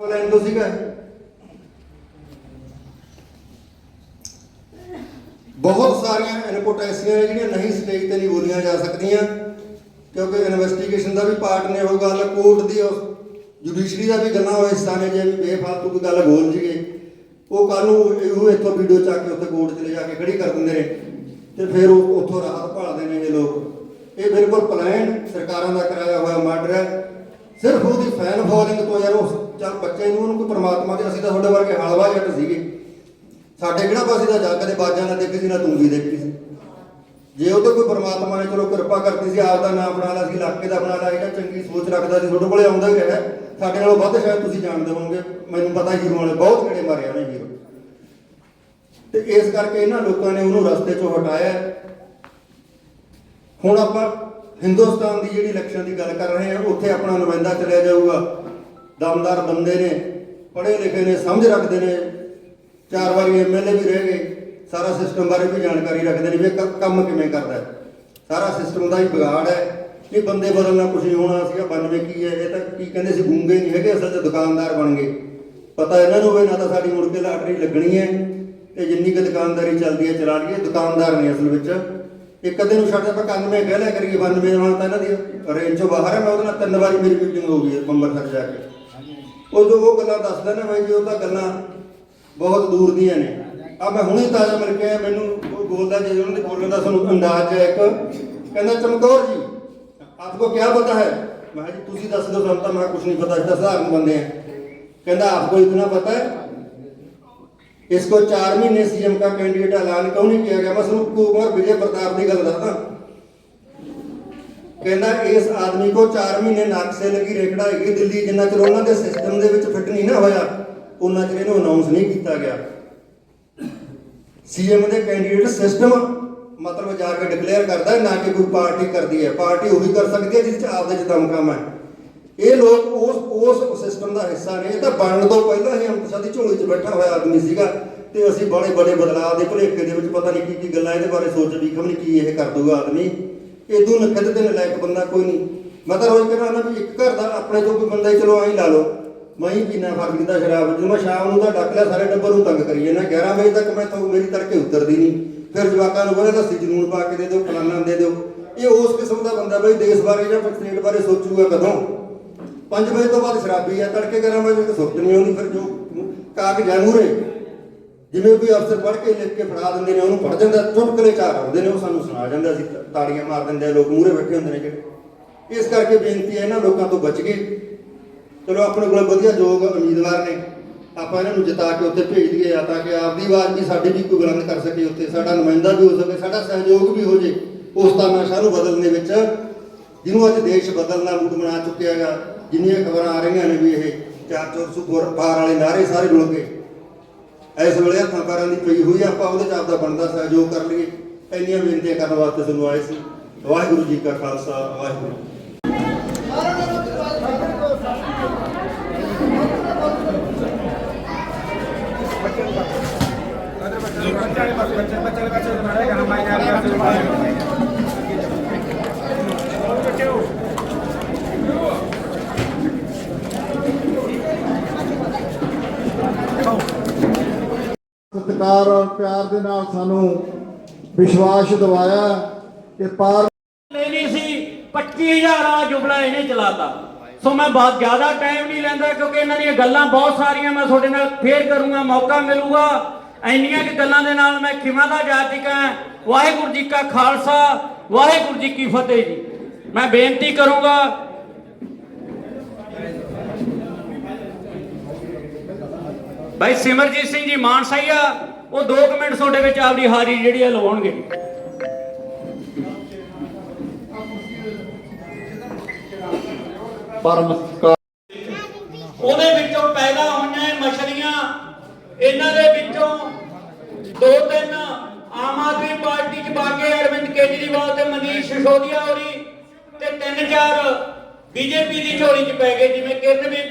ਲੈਣ ਤੋਂ ਸੀਗਾ? ਬਹੁਤ ਸਾਰੀਆਂ ਇਨਪੁਟ ਐਸੀਆਂ ਨੇ ਜਿਹੜੀਆਂ ਨਹੀਂ ਸਟੇਜ ਤੇ ਨਹੀਂ ਬੋਲੀਆਂ ਜਾ ਸਕਦੀਆਂ, ਕਿਉਂਕਿ ਇਨਵੈਸਟੀਗੇਸ਼ਨ ਦਾ ਵੀ ਪਾਰਟ ਨੇ ਉਹ ਗੱਲ ਕੋਰਟ ਦੀ ਜੁਡੀਸ਼ਰੀ ਦਾ ਵੀ ਗੱਲਾਂ ਹੋਏ ਹਿੱਸਾ ਨੇ ਜੇ ਬੇਫਾਲਤੂ ਕੋਈ ਗੱਲ ਬੋਲ ਜੀਏ। ਉਹ ਕੱਲ ਨੂੰ ਉਹ ਇੱਥੋਂ ਵੀਡੀਓ ਚੱਕ ਕੇ ਉੱਥੇ ਕੋਰਟ 'ਚ ਲੈ ਜਾ ਕੇ ਖੜੀ ਕਰ ਦਿੰਦੇ ਨੇ ਤੇ ਫਿਰ ਉਹ ਉੱਥੋਂ ਰਾਹਤ ਭਾਲਦੇ ਨੇ ਇਹ ਲੋਕ। ਇਹ ਬਿਲਕੁਲ ਪਲਾਨ ਸਰਕਾਰਾਂ ਦਾ ਕਰਾਇਆ ਹੋਇਆ ਮਰਡਰ ਹੈ। ਸਿਰਫ ਉਹਦੀ ਫੈਨ ਫੋਲੋਇੰਗ ਤੋਂ ਯਾਰ ਉਸ ਚੱਲ ਬੱਚੇ ਨੂੰ ਉਹਨੂੰ ਕੋਈ ਪ੍ਰਮਾਤਮਾ ਦੇ, ਅਸੀਂ ਤਾਂ ਤੁਹਾਡੇ ਵਰਗੇ ਹਲਵਾ ਜੱਟ ਸੀਗੇ। ਸਾਡੇ ਕਿਹੜਾ ਪਾਸੇ ਦਾ ਜਾ, ਕਦੇ ਬਾਜਾਂ ਨਾ ਦੇਖੀ ਸੀ ਨਾ ਤੂੰ ਵੀ ਦੇਖੀ ਸੀ। ਜੇ ਉਹ ਤੇ ਕੋਈ ਪਰਮਾਤਮਾ ਨੇ ਚਲੋ ਕਿਰਪਾ ਕਰਦੀ ਸੀ, ਆਪ ਦਾ ਨਾਮ ਬਣਾ ਲਿਆ ਸੀ, ਇਲਾਕੇ ਦਾ ਬਣਾ ਲਿਆ ਇਹਦਾ ਚੰਗੀ ਸੋਚ ਰੱਖਦਾ ਸੀ, ਤੁਹਾਡੇ ਕੋਲੇ ਆਉਂਦਾ ਹੀ ਹੈ ਸਾਡੇ ਨਾਲੋਂ ਵੱਧ ਸ਼ਾਇਦ ਤੁਸੀਂ ਜਾਣਦੇ ਹੋਵੋਗੇ, ਮੈਨੂੰ ਪਤਾ ਹੀਰੋ ਵਾਲੇ ਬਹੁਤ ਕਿਹੜੇ ਮਾਰੇ ਉਹਨੇ ਹੀਰੋ। ਤੇ ਇਸ ਕਰਕੇ ਇਹਨਾਂ ਲੋਕਾਂ ਨੇ ਉਹਨੂੰ ਰਸਤੇ ਚੋਂ ਹਟਾਇਆ। ਹੁਣ ਆਪਾਂ ਹਿੰਦੁਸਤਾਨ ਦੀ ਜਿਹੜੀ ਇਲੈਕਸ਼ਨ ਦੀ ਗੱਲ ਕਰ ਰਹੇ ਹਾਂ, ਉੱਥੇ ਆਪਣਾ ਨੁਮਾਇੰਦਾ ਚਲਿਆ ਜਾਊਗਾ। ਦਮਦਾਰ ਬੰਦੇ ਨੇ, ਪੜ੍ਹੇ ਲਿਖੇ ਨੇ, ਸਮਝ ਰੱਖਦੇ ਨੇ। ਚਾਰ ਵਾਰੀ ਐਮਐਲਏ ਵੀ ਰਹਿ ਗਏ, ਸਾਰਾ ਸਿਸਟਮ ਬਾਰੇ ਵੀ ਜਾਣਕਾਰੀ ਰੱਖਦੇ ਨੇ ਵੀ ਕੰਮ ਕਿਵੇਂ ਕਰਦਾ ਸਾਰਾ ਸਿਸਟਮ ਦਾ ਹੀ ਵਿਗਾੜ ਹੈ। ਇਹ ਬੰਦੇ ਬਦਲਣਾ ਕੁਝ ਨਹੀਂ ਹੋਣਾ ਸੀਗਾ 92 ਕੀ ਹੈ। ਇਹ ਤਾਂ ਕੀ ਕਹਿੰਦੇ ਸੀ, ਗੂੰਗੇ ਨਹੀਂ ਹੈਗੇ, ਅਸਲ 'ਚ ਦੁਕਾਨਦਾਰ ਬਣ ਗਏ। ਪਤਾ ਇਹਨਾਂ ਨੂੰ ਵੀ ਨਾ ਤਾਂ ਸਾਡੀ ਮੁੜ ਕੇ ਲਾਟਰੀ ਲੱਗਣੀ ਹੈ। ਤੇ ਜਿੰਨੀ ਕੁ ਦੁਕਾਨਦਾਰੀ ਚੱਲਦੀ ਹੈ, ਚਲਾ ਲਈਏ, ਦੁਕਾਨਦਾਰ ਨੇ ਅਸਲ ਵਿੱਚ। ਇੱਕ ਅੱਧੇ ਨੂੰ ਛੱਡ ਆਪਾਂ 91 ਕਹਿ ਲਿਆ ਕਰੀਏ 92 ਨਾਲ ਤਾਂ ਇਹਨਾਂ ਦੀ ਰੇਂਜ ਚੋਂ ਬਾਹਰ ਹੈ, ਮੈਂ ਉਹਦੇ ਨਾਲ ਤਿੰਨ ਵਾਰੀ ਮੇਰੀ ਮੀਟਿੰਗ ਹੋ ਗਈ ਹੈ ਅੰਮ੍ਰਿਤਸਰ ਜਾ ਕੇ। ਉਦੋਂ ਉਹ ਗੱਲਾਂ ਦੱਸਦਾ ਨਾ ਬਾਈ ਜੀ ਉਹ ਤਾਂ ਗੱਲਾਂ ਬਹੁਤ ਦੂਰ ਦੀਆਂ ਨੇ ਆ ਮੈਂ ਹੁਣੇ ਤਾਜ਼ਾ ਮਿਲ ਕੇ ਆਇਆ ਮੈਨੂੰ ਉਹ ਬੋਲਦਾ ਜੇ ਉਹਨਾਂ ਦੇ ਬੋਲਣ ਦਾ ਸਾਨੂੰ ਅੰਦਾਜ਼ ਹੈ ਇੱਕ ਕਹਿੰਦਾ ਚਮਕੌਰ ਜੀ ਆਪਕੋ ਕੀ ਪਤਾ ਹੈ ਮੈਂ ਕਿਹਾ ਜੀ ਤੁਸੀਂ ਦੱਸ ਦਿਓ ਸਾਨੂੰ ਤਾਂ ਮੈਂ ਕੁਝ ਨਹੀਂ ਪਤਾ ਅਸੀਂ ਤਾਂ ਸਧਾਰਨ ਬੰਦੇ ਆ ਕਹਿੰਦਾ ਆਪਕੋ ਇਤਨਾ ਪਤਾ है इसको चार महीने सीएम का कैंडिडेट ऐलान क्यों नहीं किया गया मैं ਤੁਹਾਨੂੰ ਕੁਮਾਰ ਵਿਜੇ ਪ੍ਰਤਾਪ ਦੀ ਗੱਲ ਦੱਸਦਾ ਕਹਿੰਦਾ ਇਸ ਆਦਮੀ ਕੋ 4 ਮਹੀਨੇ ਨਾਕਸੇ ਲੱਗੀ ਰੇਕੜਾ ਹੈਗੀ ਦਿੱਲੀ, ਜਿੰਨਾ ਚਿਰ ਉਹਨਾਂ ਦੇ ਸਿਸਟਮ ਦੇ ਵਿੱਚ ਫਿੱਟ ਨਹੀਂ ਨਾ ਹੋਇਆ, ਉਹਨਾਂ ਚਿਰ ਇਹਨੂੰ ਅਨਾਉਂਸ ਨਹੀਂ ਕੀਤਾ ਗਿਆ। ਸੀਐਮ ਦੇ ਕੈਂਡੀਡੇਟ ਸਿਸਟਮ ਮਤਲਬ ਜਾ ਕੇ ਡਿਕਲੇਅਰ ਕਰਦਾ ਨਾ ਕਿ ਕੋਈ ਪਾਰਟੀ ਕਰਦੀ ਹੈ। ਪਾਰਟੀ ਉਹੀ ਕਰ ਸਕਦੀ ਹੈ, ਜਿਸ ਚ ਆਪਦੇ ਚ ਦਮਕਮ ਹੈ। ਇਹ ਲੋਕ ਉਸ ਉਸ ਸਿਸਟਮ ਦਾ ਹਿੱਸਾ ਨੇ। ਇਹ ਤਾਂ ਬਣਨ ਤੋਂ ਪਹਿਲਾਂ ਹੀ ਅੰਮ੍ਰਿਤਸਰ ਦੀ ਝੋਲੀ 'ਚ ਬੈਠਾ ਹੋਇਆ ਆਦਮੀ ਸੀਗਾ ਤੇ ਅਸੀਂ ਬੜੇ ਬੜੇ ਬਦਲਾਅ ਦੇ ਭੁਲੇਖੇ ਦੇ ਵਿੱਚ ਪਤਾ ਨਹੀਂ ਕੀ ਕੀ ਗੱਲਾਂ ਇਹਦੇ ਬਾਰੇ ਸੋਚ ਵੀ ਖਮ ਨਹੀਂ ਕੀ ਇਹ ਕਰ ਦੂਗਾ ਆਦਮੀ। ਇਦੋਂ ਨਖਦ ਤੇ ਨਲਾਇਕ ਬੰਦਾ ਕੋਈ ਨਹੀਂ। ਮੈਂ ਤਾਂ ਰੋਜ਼ ਕਹਿੰਦਾ ਨਾ ਵੀ ਇੱਕ ਘਰ ਦਾ ਆਪਣੇ ਤੋਂ ਕੋਈ ਬੰਦਾ ਹੀ ਚਲੋ ਐਂ ਲਾ ਲਓ। ਮੈਂ ਹੀ ਪੀਣਾ ਫ਼ਰਕ ਦਾ ਸ਼ਰਾਬ ਜਦੋਂ ਮੈਂ ਸ਼ਾਮ ਨੂੰ ਤਾਂ ਡੱਕ ਲਿਆ, ਸਾਰੇ ਟੱਬਰ ਨੂੰ ਤੰਗ ਕਰੀ ਜਾਂਦਾ। 11 ਵਜੇ ਤੱਕ ਮੈਂ ਤੋਂ ਮੇਰੀ ਤੜਕੇ ਉਤਰਦੀ ਨਹੀਂ। ਫਿਰ ਜਵਾਕਾਂ ਨੂੰ ਕਹਿੰਦਾ ਦੱਸੀ ਜਨੂਨ ਪਾ ਕੇ ਦੇ ਦਿਓ, ਫਲਾਨਾ ਦੇ ਦਿਓ। ਇਹ ਉਸ ਕਿਸਮ ਦਾ ਬੰਦਾ ਬਈ ਦੇਸ਼ ਬਾਰੇ ਜਾਂ ਸਟੇਟ ਬਾਰੇ ਸੋਚੂਗਾ ਕਦੋਂ? 5 ਵਜੇ ਤੋਂ ਬਾਅਦ ਸ਼ਰਾਬੀ ਆ। ਤੜਕੇ 11 ਵਜੇ ਤੱਕ ਸੁੱਤ ਨਹੀਂ ਆਉਂਦੀ, ਫਿਰ ਜੋ ਕਾਗਜ਼ ਹੈ ਮੂਹਰੇ। ਜਿਵੇਂ ਕੋਈ ਅਫਸਰ ਪੜ੍ਹ ਕੇ ਲਿਖ ਕੇ ਫੜਾ ਦਿੰਦੇ ਨੇ, ਉਹਨੂੰ ਪੜ੍ਹ ਜਾਂਦਾ ਚੁਟਕਲੇ ਚਾਰ ਆਉਂਦੇ ਨੇ, ਉਹ ਸਾਨੂੰ ਸੁਣਾ ਜਾਂਦਾ ਸੀ ਤਾੜੀਆਂ ਮਾਰ ਦਿੰਦੇ ਆ, ਲੋਕ ਮੂਹਰੇ ਬੈਠੇ ਹੁੰਦੇ ਨੇ ਜਿਹੜੇ। ਇਸ ਕਰਕੇ ਬੇਨਤੀ ਹੈ ਇਹਨਾਂ ਲੋਕਾਂ ਤੋਂ ਬਚ ਕੇ, ਚਲੋ ਆਪਣੇ ਕੋਲ ਵਧੀਆ ਯੋਗ ਉਮੀਦਵਾਰ ਨੇ, ਆਪਾਂ ਇਹਨਾਂ ਨੂੰ ਜਿਤਾ ਕੇ ਉੱਥੇ ਭੇਜ ਦਈਏ, ਜਾਂ ਤਾਂ ਕਿ ਆਪਦੀ ਆਵਾਜ਼ ਵੀ ਸਾਡੀ ਵੀ ਕੋਈ ਬੁਲੰਦ ਕਰ ਸਕੇ ਉੱਥੇ, ਸਾਡਾ ਨੁਮਾਇੰਦਾ ਵੀ ਹੋ ਸਕੇ, ਸਾਡਾ ਸਹਿਯੋਗ ਵੀ ਹੋ ਜੇ, ਉਸ ਤਾਨਾਸ਼ਾਹ ਨੂੰ ਬਦਲਣ ਦੇ ਵਿੱਚ, ਜਿਹਨੂੰ ਅੱਜ ਦੇਸ਼ ਬਦਲਣਾ ਮੂਡ ਬਣਾ ਚੁੱਕਿਆ ਹੈਗਾ, ਜਿੰਨੀਆਂ ਖਬਰਾਂ ਆ ਰਹੀਆਂ ਨੇ ਵੀ ਇਹ ਚਾਰ ਚੌਰ ਸੁਪਰ, ਪਾਰ ਵਾਲੇ ਨਾਰੇ ਸਾਰੇ ਰੁਲ ਗਏ। ਇਸ ਵੇਲੇ ਹੱਥਾਂ ਪੈਰਾਂ ਦੀ ਪਈ ਹੋਈ ਆਪਾਂ ਉਹਦੇ ਚ ਆਪਦਾ ਬਣਦਾ ਸਹਿਯੋਗ ਕਰ ਲਈਏ। ਇੰਨੀਆਂ ਬੇਨਤੀਆਂ ਕਰਨ ਵਾਸਤੇ ਤੁਹਾਨੂੰ ਆਏ ਸੀ। ਵਾਹਿਗੁਰੂ ਜੀ ਕਾ ਖਾਲਸਾ, ਵਾਹਿਗੁਰੂ। ਜੀ ਕੀ ਫਤਿਹ। ਸਤਿਕਾਰ ਔਰ ਪਿਆਰ ਦੇ ਨਾਲ ਸਾਨੂੰ ਵਿਸ਼ਵਾਸ ਦਿਵਾਇਆ ਕਿ ਪਾਰ ਲੈਣੀ ਸੀ 25000 ਵਾਲਾ ਜੁਮਲਾ ਇਹਨੇ ਚਲਾਤਾ। ਸੋ ਮੈਂ ਬਹੁਤ ਜ਼ਿਆਦਾ ਟਾਈਮ ਨਹੀਂ ਲੈਂਦਾ ਕਿਉਂਕਿ ਇਹਨਾਂ ਦੀਆਂ ਗੱਲਾਂ ਬਹੁਤ ਸਾਰੀਆਂ ਮੈਂ ਤੁਹਾਡੇ ਨਾਲ ਫੇਰ ਕਰੂੰਗਾ, ਮੌਕਾ ਮਿਲੂਗਾ। ਇੰਨੀਆਂ ਕਿ ਗੱਲਾਂ ਦੇ ਨਾਲ ਮੈਂ ਖਿਮਾ ਦਾ ਜਾ ਚੁੱਕਾ ਹਾਂ। ਵਾਹਿਗੁਰੂ ਜੀ ਕਾ ਖਾਲਸਾ, ਵਾਹਿਗੁਰੂ ਜੀ ਕੀ ਫਤਿਹ ਜੀ। ਮੈਂ ਬੇਨਤੀ ਕਰੂੰਗਾ ਭਾਈ ਸਿਮਰਜੀਤ ਸਿੰਘ ਜੀ ਮਾਨਸਾਈ ਆ ਉਹ 2 ਮਿੰਟ ਤੁਹਾਡੇ ਵਿੱਚ ਆਪਦੀ ਹਾਜ਼ਰੀ ਜਿਹੜੀ ਆ ਲਵਾਉਣਗੇ। ਪਰਮ ਉਹਦੇ ਵਿੱਚੋਂ ਪੈਦਾ ਹੋਈਆਂ ਮਛਲੀਆਂ ਇਹਨਾਂ ਦੇ ਵਿੱਚੋਂ ਦੋ ਤਿੰਨ ਆਮ ਆਦਮੀ ਪਾਰਟੀ ਚ ਬਾਗੇ ਅਰਵਿੰਦ ਕੇਜਰੀਵਾਲ ਤੇ ਮਨੀਸ਼ ਸਿਸੋਦੀਆ ਹੋਰੀ ਤੇ ਤਿੰਨ ਚਾਰ ਬੀਜੇਪੀ ਦੀ ਝੋਲੀ ਚ ਪੈ ਗਏ ਜਿਵੇਂ ਕਿਰਨ ਵੀ